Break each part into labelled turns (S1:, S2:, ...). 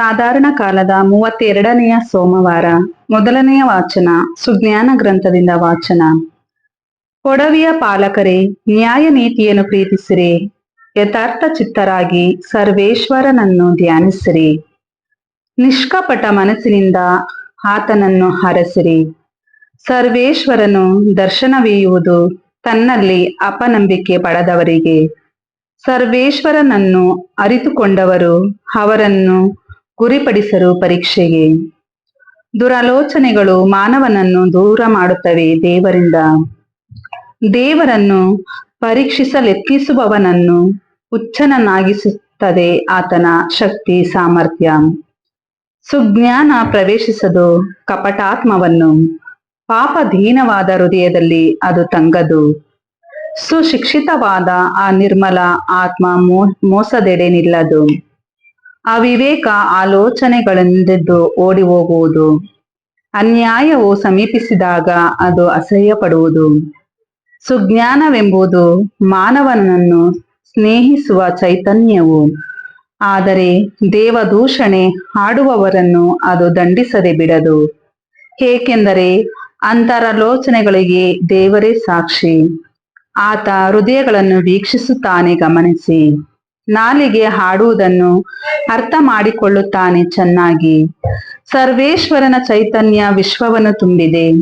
S1: ಸಾಧಾರಣ ಕಾಲದ ಮೂವತ್ತೆರಡನೆಯ ಸೋಮವಾರ, ಮೊದಲನೆಯ ವಾಚನ, ಸುಜ್ಞಾನ ಗ್ರಂಥದಿಂದ ವಾಚನ. ಕೊಡವಿಯ ಪಾಲಕರೇ, ನ್ಯಾಯ ನೀತಿಯನ್ನು ಪ್ರೀತಿಸಿರಿ. ಯಥಾರ್ಥ ಚಿತ್ತರಾಗಿ ಸರ್ವೇಶ್ವರನನ್ನು ಧ್ಯಾನಿಸಿರಿ. ನಿಷ್ಕಪಟ ಮನಸ್ಸಿನಿಂದ ಆತನನ್ನು ಹರಸಿರಿ. ಸರ್ವೇಶ್ವರನು ದರ್ಶನವೀಯುವುದು ತನ್ನಲ್ಲಿ ಅಪನಂಬಿಕೆ ಪಡೆದವರಿಗೆ. ಸರ್ವೇಶ್ವರನನ್ನು ಅರಿತುಕೊಂಡವರು ಅವರನ್ನು ಗುರಿಪಡಿಸರು ಪರೀಕ್ಷೆಗೆ. ದುರಾಲೋಚನೆಗಳು ಮಾನವನನ್ನು ದೂರ ಮಾಡುತ್ತವೆ ದೇವರಿಂದ. ದೇವರನ್ನು ಪರೀಕ್ಷಿಸಲೆತ್ನಿಸುವವನನ್ನು ಉಚ್ಚನನ್ನಾಗಿಸುತ್ತದೆ ಆತನ ಶಕ್ತಿ ಸಾಮರ್ಥ್ಯ. ಸುಜ್ಞಾನ ಪ್ರವೇಶಿಸದು ಕಪಟಾತ್ಮವನ್ನು. ಪಾಪಧೀನವಾದ ಹೃದಯದಲ್ಲಿ ಅದು ತಂಗದು. ಸುಶಿಕ್ಷಿತವಾದ ಆ ನಿರ್ಮಲ ಆತ್ಮ ಮೋ ಮೋಸದೆಡೆ ನಿಲ್ಲದು ಅವಿವೇಕ ಆಲೋಚನೆಗಳೆಂದಿದ್ದು ಓಡಿ ಹೋಗುವುದು ಅನ್ಯಾಯವು ಸಮೀಪಿಸಿದಾಗ ಅದು ಅಸಹ್ಯ ಪಡುವುದು ಸುಜ್ಞಾನವೆಂಬುದು ಮಾನವನನ್ನು ಸ್ನೇಹಿಸುವ ಚೈತನ್ಯವು. ಆದರೆ ದೇವದೂಷಣೆ ಹಾಡುವವರನ್ನು ಅದು ದಂಡಿಸದೆ ಬಿಡದು. ಏಕೆಂದರೆ ಅಂತರಾಲೋಚನೆಗಳಿಗೆ ದೇವರೇ ಸಾಕ್ಷಿ. ಆತ ಹೃದಯಗಳನ್ನು ವೀಕ್ಷಿಸುತ್ತಾನೆ ಗಮನಿಸಿ. ನಾಲಿಗೆ ಹಾಡುವುದನ್ನು ಅರ್ಥ ಮಾಡಿಕೊಳ್ಳುತ್ತಾನೆ ಚೆನ್ನಾಗಿ. ಸರ್ವೇಶ್ವರನ ಚೈತನ್ಯ ವಿಶ್ವವನ್ನು ತುಂಬಿದೆ.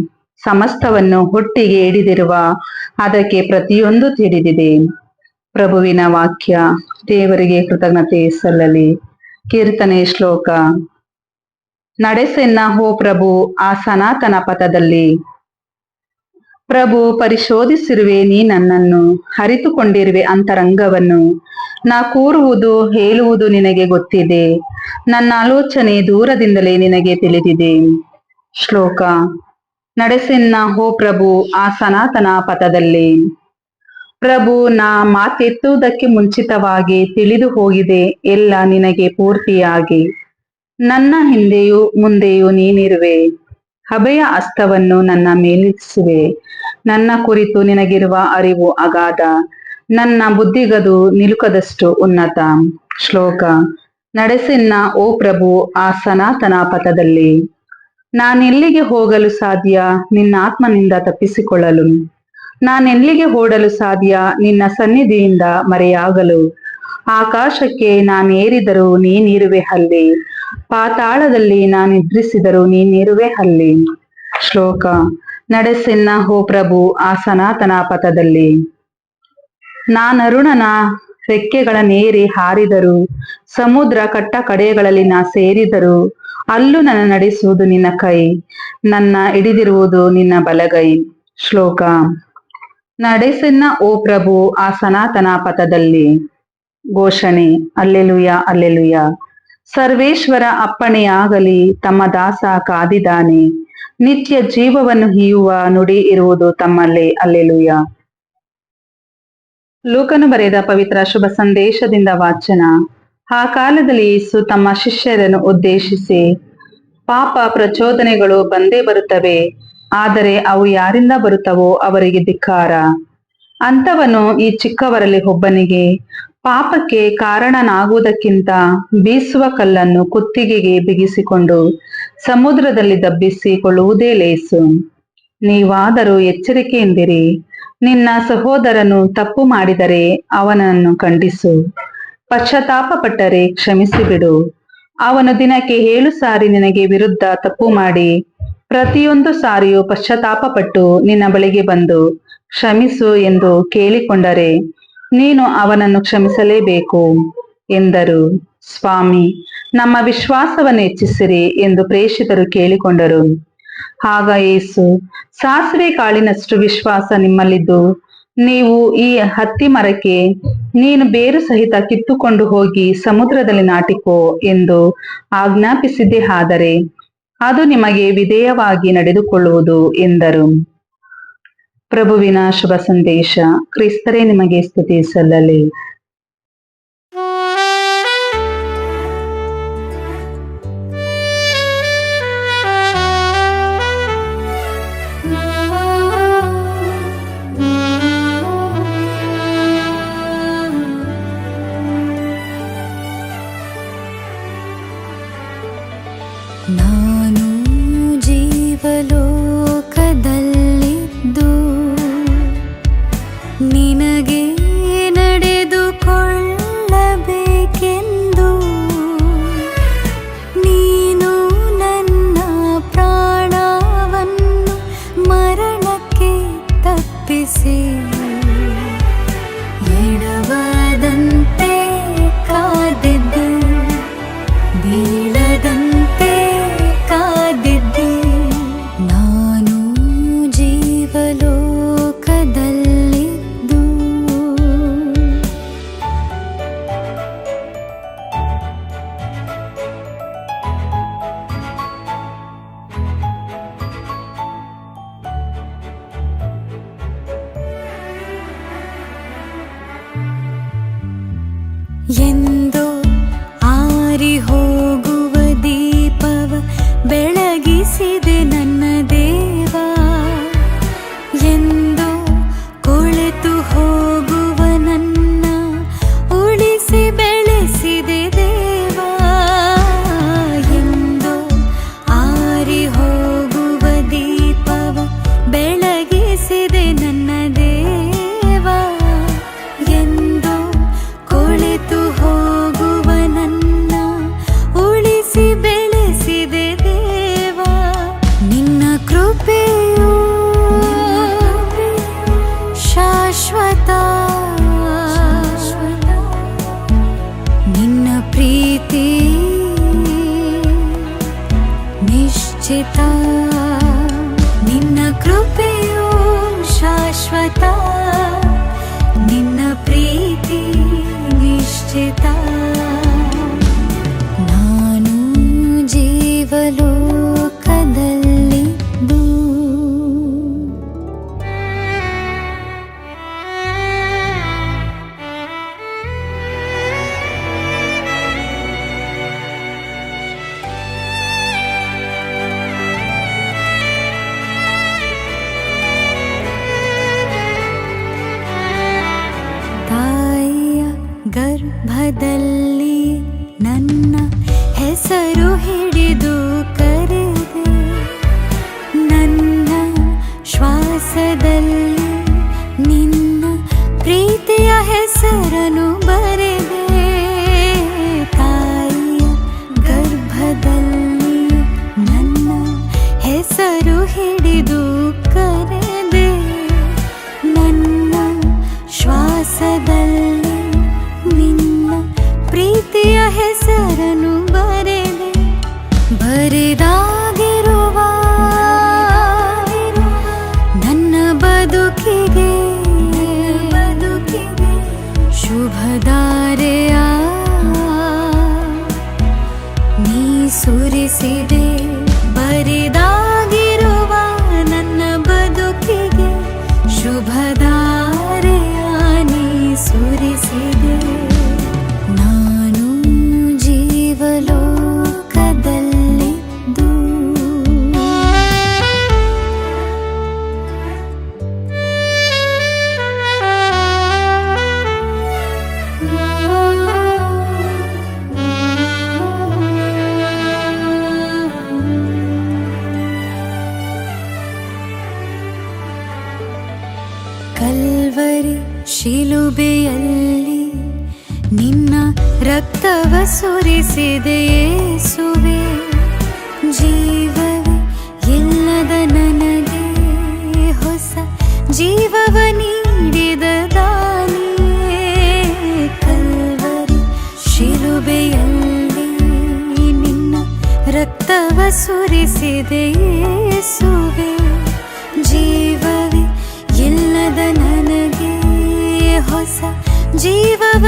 S1: ಸಮಸ್ತವನ್ನು ಹೊಟ್ಟಿಗೆ ಹಿಡಿದಿರುವ ಅದಕ್ಕೆ ಪ್ರತಿಯೊಂದು ತಿಳಿದಿದೆ. ಪ್ರಭುವಿನ ವಾಕ್ಯ, ದೇವರಿಗೆ ಕೃತಜ್ಞತೆ ಸಲ್ಲಲಿ. ಕೀರ್ತನೆ ಶ್ಲೋಕ. ನಡೆಸೆನ್ನ ಹೋ ಪ್ರಭು, ಆ ಸನಾತನ ಪಥದಲ್ಲಿ. ಪ್ರಭು, ಪರಿಶೋಧಿಸಿರುವೆ ನೀ ನನ್ನನ್ನು, ಅರಿತುಕೊಂಡಿರುವೆ ಅಂತರಂಗವನ್ನು. ನಾ ಕೂರುವುದು, ಹೇಳುವುದು ನಿನಗೆ ಗೊತ್ತಿದೆ. ನನ್ನ ಆಲೋಚನೆ ದೂರದಿಂದಲೇ ನಿನಗೆ ತಿಳಿದಿದೆ. ಶ್ಲೋಕ. ನಡೆಸೆನ್ನ ಹೋ ಪ್ರಭು, ಆ ಸನಾತನ ಪಥದಲ್ಲಿ. ಪ್ರಭು, ನಾ ಮಾತೆತ್ತುವುದಕ್ಕೆ ಮುಂಚಿತವಾಗಿ ತಿಳಿದು ಹೋಗಿದೆ, ಎಲ್ಲ ನಿನಗೆ ಪೂರ್ತಿಯಾಗಿ. ನನ್ನ ಹಿಂದೆಯೂ ಮುಂದೆಯೂ ನೀನಿರುವೆ. ಹಬೆಯ ಅಸ್ತವನ್ನು ನನ್ನ ಮೇಲಿಸುವೆ ನನ್ನ ಕುರಿತು ನಿನಗಿರುವ ಅರಿವು ಅಗಾಧ. ನನ್ನ ಬುದ್ಧಿಗದು ನಿಲುಕದಷ್ಟು ಉನ್ನತ ಶ್ಲೋಕ. ನಡೆಸಿನ್ನ ಓ ಪ್ರಭು, ಆ ಸನಾತನ ಪಥದಲ್ಲಿ ನಾನೆಲ್ಲಿಗೆ ಹೋಗಲು ಸಾಧ್ಯ? ನಿನ್ನ ಆತ್ಮನಿಂದ ತಪ್ಪಿಸಿಕೊಳ್ಳಲು. ನಾನೆಲ್ಲಿಗೆ ಓಡಲು ಸಾಧ್ಯ? ನಿನ್ನ ಸನ್ನಿಧಿಯಿಂದ ಮರೆಯಾಗಲು. ಆಕಾಶಕ್ಕೆ ನಾನೇರಿದರೂ ನೀನಿರುವೆ ಅಲ್ಲಿ. ಪಾತಾಳದಲ್ಲಿ ನಾನಿದ್ರಿಸಿದರೂ ನೀನಿರುವೆ ಅಲ್ಲಿ. ಶ್ಲೋಕ. ನಡೆಸಿನ್ನ ಹೋ ಪ್ರಭು, ಆ ಸನಾತನ ಪಥದಲ್ಲಿ ನಾನರುಣನ ರೆಕ್ಕೆಗಳ ನೇರಿ ಹಾರಿದರು. ಸಮುದ್ರ ಕಟ್ಟ ಕಡೆಗಳಲ್ಲಿ ನಾ ಸೇರಿದರು. ಅಲ್ಲೂ ನನ್ನ ನಡೆಸುವುದು ನಿನ್ನ ಕೈ. ನನ್ನ ಹಿಡಿದಿರುವುದು ನಿನ್ನ ಬಲಗೈ. ಶ್ಲೋಕ. ನಡೆಸನ್ನ ಓ ಪ್ರಭು ಆ ಸನಾತನ ಪಥದಲ್ಲಿ. ಘೋಷಣೆ. ಅಲ್ಲೆಲುಯ ಅಲ್ಲೆಲುಯ ಸರ್ವೇಶ್ವರ ಅಪ್ಪಣೆಯಾಗಲಿ, ತಮ್ಮ ದಾಸ ಕಾದಿದಾನೆ ನಿತ್ಯ ಜೀವವನ್ನು ಹೀಯುವ ನುಡಿ ಇರುವುದು ತಮ್ಮಲ್ಲಿ. ಅಲ್ಲೆಲುಯ ಲೂಕನು ಬರೆದ ಪವಿತ್ರ ಶುಭ ಸಂದೇಶದಿಂದ ವಾಚನ. ಆ ಕಾಲದಲ್ಲಿ ಯೇಸು ತಮ್ಮ ಶಿಷ್ಯರನ್ನು ಉದ್ದೇಶಿಸಿ, ಪಾಪ ಪ್ರಚೋದನೆಗಳು ಬಂದೇ ಬರುತ್ತವೆ, ಆದರೆ ಅವು ಯಾರಿಂದ ಬರುತ್ತವೋ ಅವರಿಗೆ ಧಿಕ್ಕಾರ. ಅಂಥವನು ಈ ಚಿಕ್ಕವರಲ್ಲಿ ಒಬ್ಬನಿಗೆ, ಪಾಪಕ್ಕೆ ಕಾರಣನಾಗುವುದಕ್ಕಿಂತ ಬೀಸುವ ಕಲ್ಲನ್ನು ಕುತ್ತಿಗೆಗೆ ಬಿಗಿಸಿಕೊಂಡು ಸಮುದ್ರದಲ್ಲಿ ದಬ್ಬಿಸಿಕೊಳ್ಳುವುದೇ ಲೇಸು. ನೀವಾದರೂ ಎಚ್ಚರಿಕೆಯಿಂದಿರಿ. ನಿನ್ನ ಸಹೋದರನು ತಪ್ಪು ಮಾಡಿದರೆ ಅವನನ್ನು ಖಂಡಿಸು. ಪಶ್ಚಾತ್ತಾಪ ಪಟ್ಟರೆ ಕ್ಷಮಿಸಿ ಬಿಡು ಅವನು ದಿನಕ್ಕೆ ಏಳು ಸಾರಿ ನಿನಗೆ ವಿರುದ್ಧ ತಪ್ಪು ಮಾಡಿ, ಪ್ರತಿಯೊಂದು ಸಾರಿಯೂ ಪಶ್ಚಾತ್ತಾಪ ಪಟ್ಟು ನಿನ್ನ ಬಳಿಗೆ ಬಂದು ಕ್ಷಮಿಸು ಎಂದು ಕೇಳಿಕೊಂಡರೆ ನೀನು ಅವನನ್ನು ಕ್ಷಮಿಸಲೇಬೇಕು ಎಂದರು. ಸ್ವಾಮಿ, ನಮ್ಮ ವಿಶ್ವಾಸವನ್ನು ಹೆಚ್ಚಿಸಿರಿ ಎಂದು ಪ್ರೇಷಿತರು ಕೇಳಿಕೊಂಡರು. ಆಗ ಏಸು ಸಾಸಿವೆ ಕಾಳಿನಷ್ಟು ವಿಶ್ವಾಸ ನಿಮ್ಮಲ್ಲಿದ್ದು. ನೀವು ಈ ಹತ್ತಿ ಮರಕ್ಕೆ ನೀನು ಬೇರು ಸಹಿತ ಕಿತ್ತುಕೊಂಡು ಹೋಗಿ ಸಮುದ್ರದಲ್ಲಿ ನಾಟಿಕೋ ಎಂದು ಆಜ್ಞಾಪಿಸಿದ್ದೇ ಆದರೆ, ಅದು ನಿಮಗೆ ವಿಧೇಯವಾಗಿ ನಡೆದುಕೊಳ್ಳುವುದು ಎಂದರು. ಪ್ರಭುವಿನ ಶುಭ ಸಂದೇಶ, ಕ್ರಿಸ್ತರೇ, ನಿಮಗೆ ಸ್ತುತಿ ಸಲ್ಲಲಿ.
S2: Yendo ಮನಸದಲ್ಲಿ ನಿನ್ನ ಪ್ರೀತಿಯ ಹೆಸರನ್ನು ಬರೆದೆ. ಬರೆದಾಗಿರುವ ನನ್ನ ಬದುಕಿಗೆ ಬದುಕಿಗೆ ಶುಭದಾರೆಯ. ನೀ ಸುರಿಸಿದೆ ಸುರಿಸಿದೆಯೇಸುವೆ ಜೀವವೇ ಎಲ್ಲದ ನನಗೆ ಹೊಸ ಜೀವವ ನೀಡಿದ ದಾನಿಯೇ. ಕಲ್ವರಿ ಶಿಲುಬೆಯಲ್ಲಿ ನಿನ್ನ ರಕ್ತವ ಸುರಿಸಿದೆಯೇಸುವೆ ಜೀವವೇ ಎಲ್ಲದ ನನಗೆ ಹೊಸ ಜೀವವ